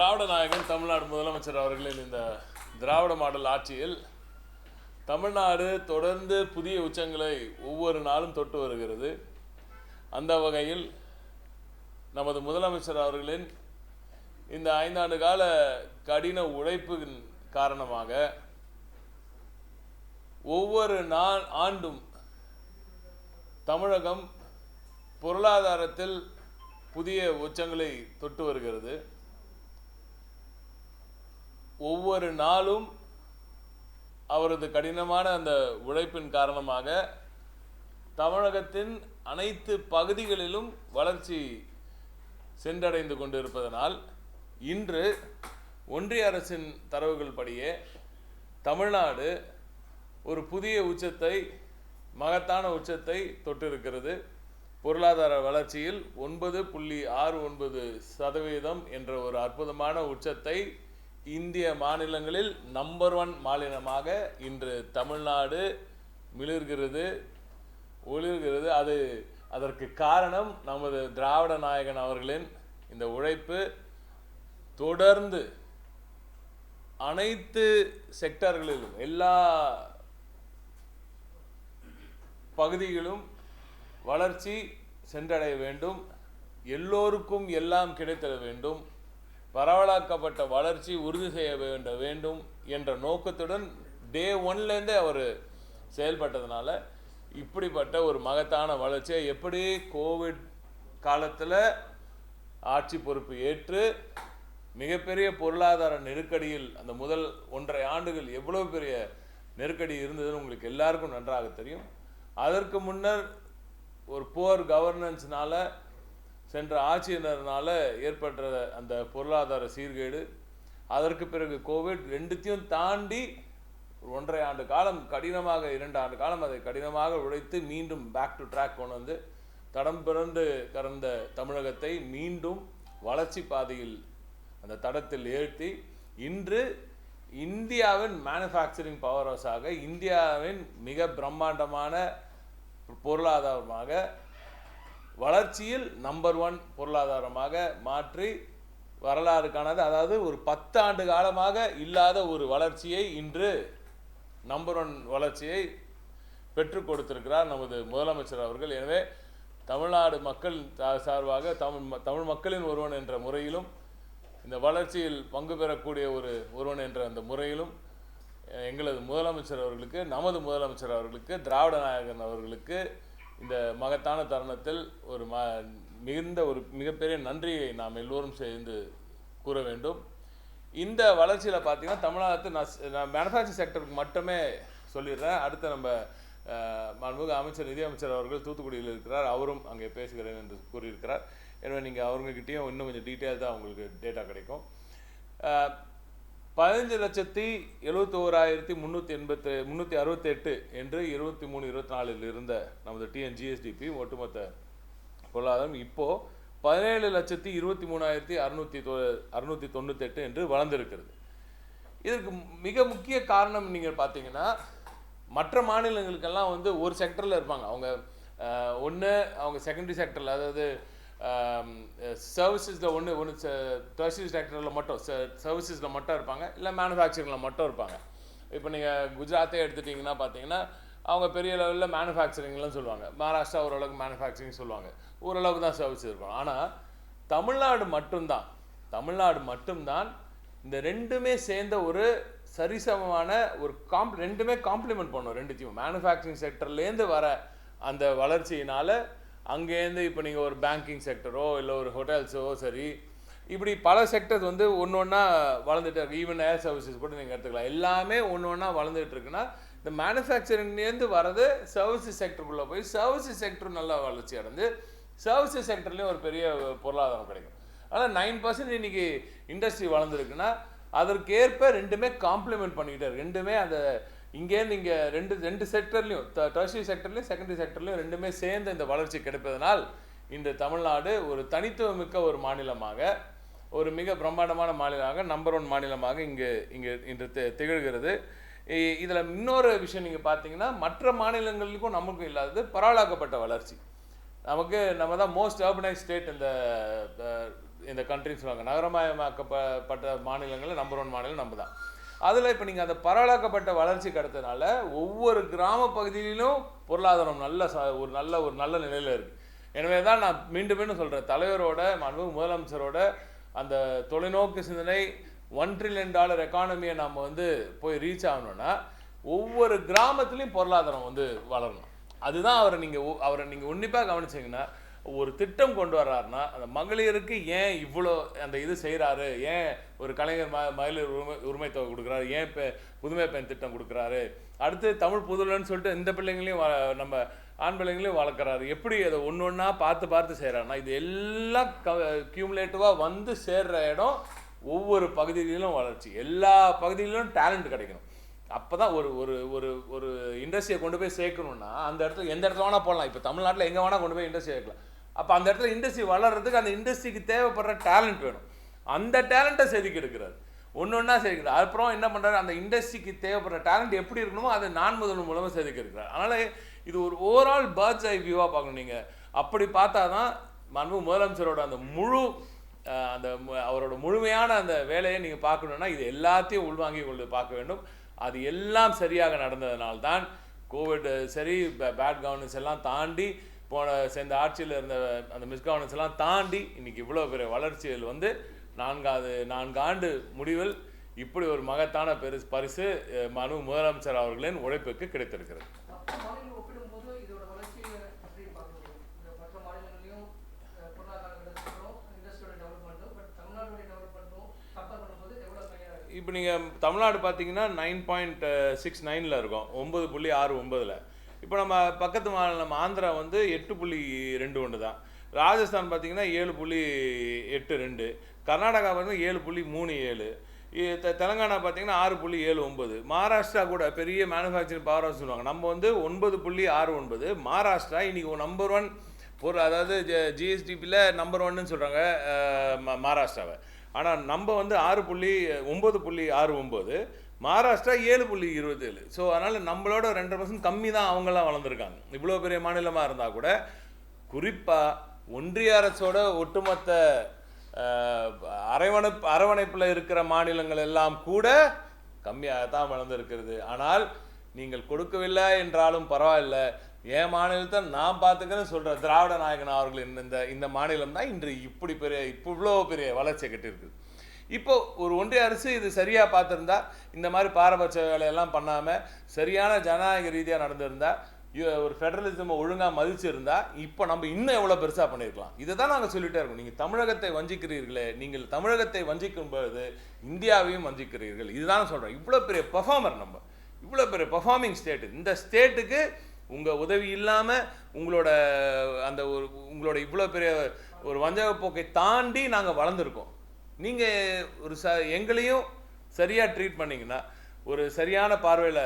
திராவிட நாயகன் தமிழ்நாடு முதலமைச்சர் அவர்களின் இந்த திராவிட மாடல் ஆட்சியில் தமிழ்நாடு தொடர்ந்து புதிய உச்சங்களை ஒவ்வொரு நாளும் தொட்டு வருகிறது. அந்த வகையில் நமது முதலமைச்சர் அவர்களின் இந்த ஐந்தாண்டு கால கடின உழைப்பின் காரணமாக ஒவ்வொரு நாள் ஆண்டும் தமிழகம் பொருளாதாரத்தில் புதிய உச்சங்களை தொட்டு வருகிறது. ஒவ்வொரு நாளும் அவரது கடினமான அந்த உழைப்பின் காரணமாக தமிழகத்தின் அனைத்து பகுதிகளிலும் வளர்ச்சி சென்றடைந்து கொண்டிருப்பதனால் இன்று ஒன்றிய அரசின் தரவுகள் படியே தமிழ்நாடு ஒரு புதிய உச்சத்தை மகத்தான உச்சத்தை தொட்டிருக்கிறது. பொருளாதார வளர்ச்சியில் ஒன்பது புள்ளி ஆறு ஒன்பது சதவீதம் என்ற ஒரு அற்புதமான உச்சத்தை இந்திய மாநிலங்களில் நம்பர் ஒன் மாநிலமாக இன்று தமிழ்நாடு மிளிர்கிறது ஒளிர்கிறது. அது அதற்கு காரணம் நமது திராவிட நாயகன் அவர்களின் இந்த உழைப்பு. தொடர்ந்து அனைத்து செக்டர்களிலும் எல்லா பகுதிகளும் வளர்ச்சி சென்றடைய வேண்டும். எல்லோருக்கும் எல்லாம் கிடைத்திட வேண்டும். பரவலாக்கப்பட்ட வளர்ச்சி உறுதி செய்ய வேண்ட வேண்டும் என்ற நோக்கத்துடன் டே ஒன்லேருந்தே அவர் செயல்பட்டதுனால இப்படிப்பட்ட ஒரு மகத்தான வளர்ச்சியை எப்படி கோவிட் காலத்தில் ஆட்சி பொறுப்பு ஏற்று மிகப்பெரிய பொருளாதார நெருக்கடியில் அந்த முதல் ஒன்றரை ஆண்டுகள் எவ்வளவு பெரிய நெருக்கடி இருந்ததுன்னு உங்களுக்கு எல்லாருக்கும் நன்றாக தெரியும். அதற்கு முன்னர் ஒரு போர் கவர்னன்ஸ்னால சென்ற ஆட்சியினர்னால ஏற்பட்ட அந்த பொருளாதார சீர்கேடு அதற்கு பிறகு கோவிட் ரெண்டுத்தையும் தாண்டி ஒன்றரை ஆண்டு காலம் கடினமாக இரண்டு ஆண்டு காலம் அதை கடினமாக உழைத்து மீண்டும் பேக் டு ட்ராக் கொண்டு வந்து தடம் பிறந்து கறந்த தமிழகத்தை மீண்டும் வளர்ச்சி பாதையில் அந்த தடத்தில் ஏற்றி இன்று இந்தியாவின் மேனுஃபேக்சரிங் பவர் ஹவுஸாக இந்தியாவின் மிக பிரம்மாண்டமான பொருளாதாரமாக வளர்ச்சியில் நம்பர் ஒன் பொருளாதாரமாக மாற்றி வரலாறு காணாத அதாவது ஒரு பத்து ஆண்டு காலமாக இல்லாத ஒரு வளர்ச்சியை இன்று நம்பர் ஒன் வளர்ச்சியை பெற்றுக் கொடுத்திருக்கிறார் நமது முதலமைச்சர் அவர்கள். எனவே தமிழ்நாடு மக்கள் சார்பாக தமிழ் ம- தமிழ் மக்களின் ஒருவன் என்ற முறையிலும் இந்த வளர்ச்சியில் பங்கு பெறக்கூடிய ஒரு ஒருவன் என்ற அந்த முறையிலும் எங்களது முதலமைச்சர் அவர்களுக்கு நமது முதலமைச்சர் அவர்களுக்கு திராவிட நாயகன் அவர்களுக்கு இந்த மகத்தான தருணத்தில் ஒரு ம மிகுந்த ஒரு மிகப்பெரிய நன்றியை நாம் எல்லோரும் சேர்ந்து கூற வேண்டும். இந்த வளர்ச்சியில் பார்த்தீங்கன்னா தமிழ்நாட்டு நான் நான் மேனுஃபேக்சரிங் செக்டருக்கு மட்டுமே சொல்லிடுறேன். அடுத்து நம்ம அஹ், மாண்புமிகு அமைச்சர் நிதியமைச்சர் அவர்கள் தூத்துக்குடியில் இருக்கிறார். அவரும் அங்கே பேசுகிறேன் என்று கூறியிருக்கிறார். எனவே நீங்கள் அவங்கக்கிட்டேயும் இன்னும் கொஞ்சம் டீட்டெயில் தான் உங்களுக்கு டேட்டா கிடைக்கும். பதினஞ்சு லட்சத்தி எழுபத்தி ஓராயிரத்தி முந்நூற்றி எண்பத்து முந்நூற்றி அறுபத்தெட்டு என்று இருபத்தி மூணு இருபத்தி நாலில் இருந்த நமது டிஎன்ஜிஎஸ்டிபி ஒட்டுமொத்த பொருளாதாரம் இப்போது பதினேழு லட்சத்தி இருபத்தி மூணாயிரத்தி அறுநூற்றி தொ அறுநூற்றி தொண்ணூத்தெட்டு என்று வளர்ந்திருக்கிறது. இதற்கு மிக முக்கிய காரணம் நீங்கள் பார்த்தீங்கன்னா மற்ற மாநிலங்களுக்கெல்லாம் வந்து ஒரு செக்டரில் இருப்பாங்க. அவங்க ஒன்று அவங்க செகண்டரி செக்டரில் அதாவது சர்வீசஸில் ஒன்று ஒன்று டெர்ஷரி செக்டரில் மட்டும் சர்வீசஸில் மட்டும் இருப்பாங்க இல்லை மேனுஃபேக்சரிங்கில் மட்டும் இருப்பாங்க. இப்போ நீங்கள் குஜராத்தே எடுத்துட்டிங்கன்னா பார்த்தீங்கன்னா அவங்க பெரிய லெவலில் மேனுஃபேக்சரிங்லாம் சொல்லுவாங்க. மகாராஷ்டிரா ஓரளவுக்கு மேனுஃபேக்சரிங் சொல்லுவாங்க. ஓரளவுக்கு தான் சர்வீஸ் இருக்கும். ஆனால் தமிழ்நாடு மட்டும்தான் தமிழ்நாடு மட்டும்தான் இந்த ரெண்டுமே சேர்ந்த ஒரு சரிசமமான ஒரு காம்ப் ரெண்டுமே காம்ப்ளிமெண்ட் பண்ணும் ரெண்டுத்தையும். மேனுஃபேக்சரிங் செக்டர்லேருந்து வர அந்த வளர்ச்சியினால் அங்கேருந்து இப்போ நீங்கள் ஒரு பேங்கிங் செக்டரோ இல்லை ஒரு ஹோட்டல்ஸோ சரி இப்படி பல செக்டர்ஸ் வந்து ஒன்று ஒன்றா வளர்ந்துட்டு இருக்கு. ஈவன் ஏர் சர்வீசஸ் கூட நீங்கள் எடுத்துக்கலாம். எல்லாமே ஒன்று ஒன்றா வளர்ந்துட்டு இருக்குன்னா இந்த மேனுஃபேக்சரிங்லேருந்து வர்றது சர்வீசஸ் செக்டருக்குள்ளே போய் சர்வீசஸ் செக்டர் நல்லா வளர்ச்சி அடைஞ்சு சர்வீசஸ் செக்டர்லேயும் ஒரு பெரிய பொருளாதாரம் கிடைக்கும். ஆனால் நைன் பர்சன்ட் இன்றைக்கி இண்டஸ்ட்ரி வளர்ந்துருக்குன்னா அதற்கேற்ப ரெண்டுமே காம்ப்ளிமெண்ட் பண்ணிக்கிட்டே ரெண்டுமே அந்த இங்கேருந்து இங்கே ரெண்டு ரெண்டு செக்டர்லையும் டர்ஷரி செக்டர்லையும் செகண்டரி செக்டர்லையும் ரெண்டுமே சேர்ந்து இந்த வளர்ச்சி கிடைப்பதனால் இன்று தமிழ்நாடு ஒரு தனித்துவமிக்க ஒரு மாநிலமாக ஒரு மிக பிரம்மாண்டமான மாநிலமாக நம்பர் ஒன் மாநிலமாக இங்கே இங்கே இன்று தி- திகழ்கிறது. இதில் இன்னொரு விஷயம் நீங்கள் பார்த்தீங்கன்னா மற்ற மாநிலங்களுக்கும் நமக்கும் இல்லாதது பரவலாக்கப்பட்ட வளர்ச்சி. நமக்கு நம்ம தான் மோஸ்ட் அர்பனைஸ் ஸ்டேட் இந்த இந்த கண்ட்ரின்னு சொல்லுவாங்க. நகரமயமாக்கப்பட்ட மாநிலங்களில் நம்பர் ஒன் மாநிலம் நம்ம தான். அதில் இப்போ நீங்கள் அந்த பரவலாக்கப்பட்ட வளர்ச்சி கடத்தனால ஒவ்வொரு கிராம பகுதியிலும் பொருளாதாரம் நல்ல ச ஒரு நல்ல ஒரு நல்ல நிலையில் இருக்குது எனவே தான் நான் மீண்டும் மீண்டும் சொல்கிறேன் தலைவரோட மாண்பு முதலமைச்சரோட அந்த தொலைநோக்கு சிந்தனை ஒன் ட்ரில்லியன் டாலர் எக்கானமியை நம்ம வந்து போய் ரீச் ஆகணும்னா ஒவ்வொரு கிராமத்துலேயும் பொருளாதாரம் வந்து வளரணும். அதுதான் அவரை நீங்கள் அவரை நீங்கள் உன்னிப்பாக கவனிச்சீங்கன்னா ஒரு திட்டம் கொண்டு வர்றாருன்னா அந்த மகளிருக்கு ஏன் இவ்வளோ அந்த இது செய்கிறாரு ஏன் ஒரு கலைஞர் ம மகளிர் உரிமை உரிமை தொகை கொடுக்குறாரு? ஏன் இப்போ புதுமை பெண் திட்டம் கொடுக்குறாரு? அடுத்து தமிழ் புதுலன்னு சொல்லிட்டு இந்த பிள்ளைங்களையும் வ- நம்ம ஆண் பிள்ளைங்களையும் வளர்க்குறாரு. எப்படி அதை ஒன்று ஒன்றா பார்த்து பார்த்து செய்கிறாருன்னா இது எல்லாம் க கியூமுலேட்டிவாக வந்து சேர்ற இடம் ஒவ்வொரு பகுதிகளிலும் வளர்ச்சி. எல்லா பகுதிகளிலும் டேலண்ட் கிடைக்கணும். அப்போ தான் ஒரு ஒரு ஒரு ஒரு இண்டஸ்ட்ரியை கொண்டு போய் சேர்க்கணும்னா அந்த இடத்துல எந்த இடத்துல வேணால் போடலாம். இப்போ தமிழ்நாட்டில் எங்கே வேணால் கொண்டு போய் இண்டஸ்ட்ரி சேர்க்கலாம் அப்போ அந்த இடத்துல இண்டஸ்ட்ரி வளர்கிறதுக்கு அந்த இண்டஸ்ட்ரிக்கு தேவைப்படுற டேலண்ட் வேணும். அந்த டேலண்ட்டை செதுக்கி எடுக்கிறார். ஒன்று ஒன்றா செதுக்கிறார் அப்புறம் என்ன பண்ணுறாரு அந்த இண்டஸ்ட்ரிக்கு தேவைப்படுற டேலண்ட் எப்படி இருக்கணுமோ அதை நான் முதல் மூலமாக செதுக்கி இருக்கிறார் அதனால் இது ஒரு ஓவரால் பேர்ட்ஸ் ஐ வியூவாக பார்க்கணும் நீங்கள் அப்படி பார்த்தா தான் மாண்பு முதலமைச்சரோட அந்த முழு அந்த அவரோட முழுமையான அந்த வேலையை நீங்கள் பார்க்கணுன்னா இது எல்லாத்தையும் உள்வாங்கி கொண்டு பார்க்க வேண்டும். அது எல்லாம் சரியாக நடந்ததனால்தான் கோவிட் சரி பேட் கவர்னன்ஸ் எல்லாம் தாண்டி போன சேர்ந்த ஆட்சியில் இருந்த அந்த மிஸ்கவர்னன்ஸ் எல்லாம் தாண்டி இன்னைக்கு இவ்வளோ பெரிய வளர்ச்சிகள் வந்து நான்காவது நான்கு ஆண்டு முடிவில் இப்படி ஒரு மகத்தான பெரு பரிசு மனு முதலமைச்சர் அவர்களின் உழைப்புக்கு கிடைத்திருக்கிறது மற்ற மாநிலம் ஒப்பிடும்போது இதோட வளர்ச்சியை எப்படி பார்க்கணும் இந்த மற்ற மாநிலங்களையும் அஹ், பொருளாதார வளர்ச்சியும் இண்டஸ்ட்ரியோட டெவலப்மெண்ட்டும் பட் தமிழ்நாட்டுடைய டெவலப்மெண்ட்டும் கம்பேர் பண்ணும்போது எவ்வளோ கையாக இருக்கு இப்போ நீங்கள் தமிழ்நாடு பார்த்தீங்கன்னா நைன் பாயிண்ட் சிக்ஸ் நைனில் இருக்கும். ஒம்பது புள்ளி ஆறு ஒம்பதில் இப்போ நம்ம பக்கத்து மாநிலம் ஆந்திரா வந்து எட்டு புள்ளி ரெண்டு ஒன்று தான். ராஜஸ்தான் பார்த்தீங்கன்னா ஏழு புள்ளி எட்டு ரெண்டு. கர்நாடகா பார்த்தீங்கன்னா ஏழு புள்ளி மூணு ஏழு. தெலங்கானா பார்த்தீங்கன்னா ஆறு புள்ளி ஏழு ஒம்பது மகாராஷ்டிரா கூட பெரிய மேனுஃபேக்சரிங் பவர் ஹவுஸ் சொல்லுவாங்க. நம்ம வந்து ஒன்பது புள்ளி ஆறு ஒன்பது. மகாராஷ்டிரா இன்றைக்கி நம்பர் ஒன் பொருள் அதாவது ஜிஎஸ்டிபியில் நம்பர் ஒன்னு சொல்கிறாங்க மகாராஷ்டிராவை. ஆனால் நம்ம வந்து ஆறு புள்ளி ஒம்பது புள்ளி ஆறு ஒம்பது மகாராஷ்டிரா ஏழு புள்ளி இருபது ஏழு ஸோ அதனால் நம்மளோட ரெண்டரை பர்சன்ட் கம்மி தான் அவங்களாம் வளர்ந்துருக்காங்க. இவ்வளோ பெரிய மாநிலமாக இருந்தால் கூட குறிப்பாக ஒன்றிய அரசோட ஒட்டுமொத்த அரவணைப்பு அரவணைப்பில் இருக்கிற மாநிலங்கள் எல்லாம் கூட கம்மியாக தான் வளர்ந்துருக்கிறது. ஆனால் நீங்கள் கொடுக்கவில்லை என்றாலும் பரவாயில்ல. என் மாநிலத்தை நான் பார்த்துக்கிறேன்னு சொல்கிற திராவிட நாயகன் அவர்கள் இந்த இந்த மாநிலம் தான் இன்று இப்படி பெரிய இப்போ இவ்வளோ பெரிய வளர்ச்சி கட்டியிருக்குது இப்போ ஒரு ஒன்றிய அரசு இது சரியாக பார்த்துருந்தா இந்த மாதிரி பாரபட்ச வேலையெல்லாம் பண்ணாமல் சரியான ஜனநாயக ரீதியாக நடந்திருந்தா ஒரு ஃபெடரலிசமை ஒழுங்காக மதிச்சிருந்தா இப்போ நம்ம இன்னும் எவ்வளோ பெருசாக பண்ணியிருக்கலாம். இதை தான் நாங்கள் சொல்லிகிட்டே இருக்கோம். நீங்கள் தமிழகத்தை வஞ்சிக்கிறீர்களே நீங்கள் தமிழகத்தை வஞ்சிக்கும் பொழுது இந்தியாவையும் வஞ்சிக்கிறீர்கள். இதுதான் சொல்கிறோம் இவ்வளோ பெரிய பெர்ஃபார்மர் நம்ம. இவ்வளோ பெரிய பெர்ஃபார்மிங் ஸ்டேட் இந்த ஸ்டேட்டுக்கு உங்கள் உதவி இல்லாமல் உங்களோட அந்த ஒரு உங்களோட இவ்வளோ பெரிய ஒரு வஞ்சக போக்கை தாண்டி நாங்கள் வளர்ந்துருக்கோம். நீங்கள் ஒரு ச எங்களையும் சரியாக ட்ரீட் பண்ணிங்கன்னா ஒரு சரியான பார்வையில்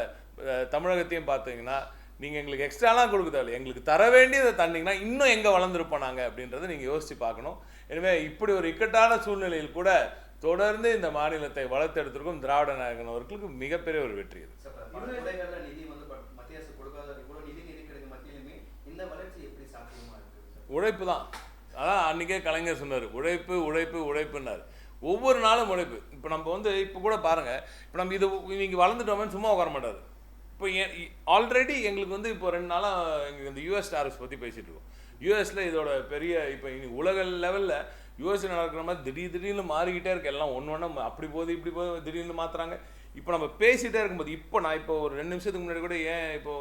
தமிழகத்தையும் பார்த்தீங்கன்னா நீங்கள் எங்களுக்கு எக்ஸ்ட்ராலாம் கொடுக்க தேவையில்லை எங்களுக்கு தர வேண்டியதை தந்தீங்கன்னா இன்னும் எங்கே வளர்ந்துருப்போம் நாங்கள் அப்படின்றத நீங்கள் யோசித்து பார்க்கணும். எனவே இப்படி ஒரு இக்கட்டான சூழ்நிலையில் கூட தொடர்ந்து இந்த மாநிலத்தை வளர்த்தெடுத்திருக்கும் திராவிட நாயகன் அவர்களுக்கு மிகப்பெரிய ஒரு வெற்றி இது சார், பல துறைகள்ல நிதி வந்து பட் மத்திய அரசு கொடுக்காத இவ்வளவு நிதி நெருக்கடிக்கு மத்தியிலுமே இந்த வளர்ச்சி எப்படி சாத்தியமா இருக்கு சார்? உழைப்பு தான் அதான் அன்றைக்கே கலைஞர் சொன்னார் உழைப்பு உழைப்பு உழைப்புன்னார். ஒவ்வொரு நாளும் உழைப்பு. இப்போ நம்ம வந்து இப்போ கூட பாருங்கள் இப்போ நம்ம இது இன்றைக்கி வளர்ந்துட்டோமே சும்மா உட்கார மாட்டார். இப்போ ஆல்ரெடி எங்களுக்கு வந்து இப்போ ரெண்டு நாளாக எங்களுக்கு இந்த யூஎஸ் டாரிஃப்ஸ் பற்றி பேசிகிட்டு இருக்கோம். யூஎஸில் இதோட பெரிய இப்போ இன்னைக்கு உலக லெவலில் யூஎஸில் நடக்கிற மாதிரி திடீர் திடீர்னு மாறிக்கிட்டே இருக்கு. எல்லாம் ஒன்று ஒன்று அப்படி போகுது இப்படி போகுது திடீர்னு மாற்றுறாங்க இப்போ நம்ம பேசிகிட்டே இருக்கும்போது இப்போ நான் இப்போ ஒரு ரெண்டு நிமிஷத்துக்கு முன்னாடி கூட ஏன் இப்போ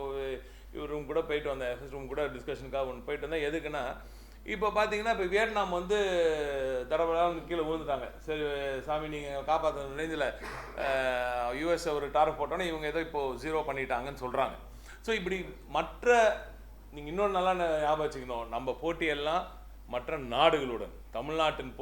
இவர் ரூம் கூட போயிட்டு வந்தேன் எஃப்எஸ் ரூம் கூட டிஸ்கஷனுக்காக ஒன்று போயிட்டு வந்தேன் எதுக்குன்னா இப்போ பார்த்தீங்கன்னா இப்போ வியட்நாம் வந்து தடபடாமல் கீழே விழுந்துட்டாங்க. சரி சாமி நீங்கள் காப்பாற்ற ரேஞ்சில் யூஎஸ் ஒரு டாரஃப் போட்டோன்னே இவங்க ஏதோ இப்போது ஜீரோ பண்ணிட்டாங்கன்னு சொல்கிறாங்க ஸோ இப்படி மற்ற நீங்கள் இன்னொன்று நல்லா ஞாபகம் வச்சுக்கணும். நம்ம போட்டியெல்லாம் மற்ற நாடுகளுடன் தமிழ்நாட்டின் போட்டி